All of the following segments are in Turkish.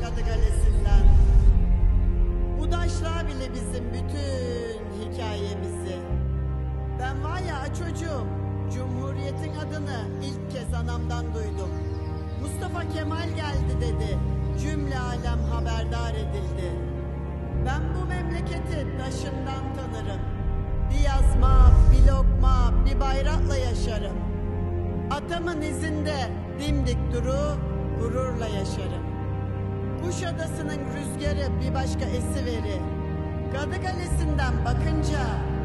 Kadı Kalesi'nden. Bu taşlar bile bizim bütün hikayemizi. Ben var ya çocuğum, Cumhuriyet'in adını ilk kez anamdan duydum. Mustafa Kemal geldi dedi, cümle alem haberdar edildi. Ben bu memleketi taşından tanırım. Bir yazma, bir lokma, bir bayrakla yaşarım. Atamın izinde dimdik duru, gururla yaşarım. Kuşadası'nın rüzgarı bir başka esiveri. Kadı Kalesi'nden bakınca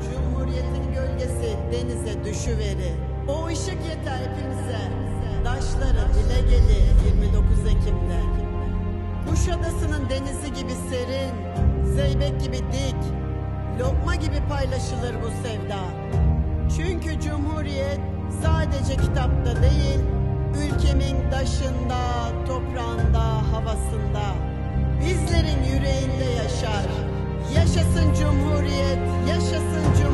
Cumhuriyet'in gölgesi denize düşüveri. O ışık yeter hepimize. Daşları dile gelir 29 Ekim'de. Kuşadası'nın denizi gibi serin, zeybek gibi dik, lokma gibi paylaşılır bu sevda. Çünkü Cumhuriyet sadece kitapta değil, ülkemin toprağında, havasında, bizlerin yüreğinde yaşar. Yaşasın Cumhuriyet, yaşasın Cumhuriyet.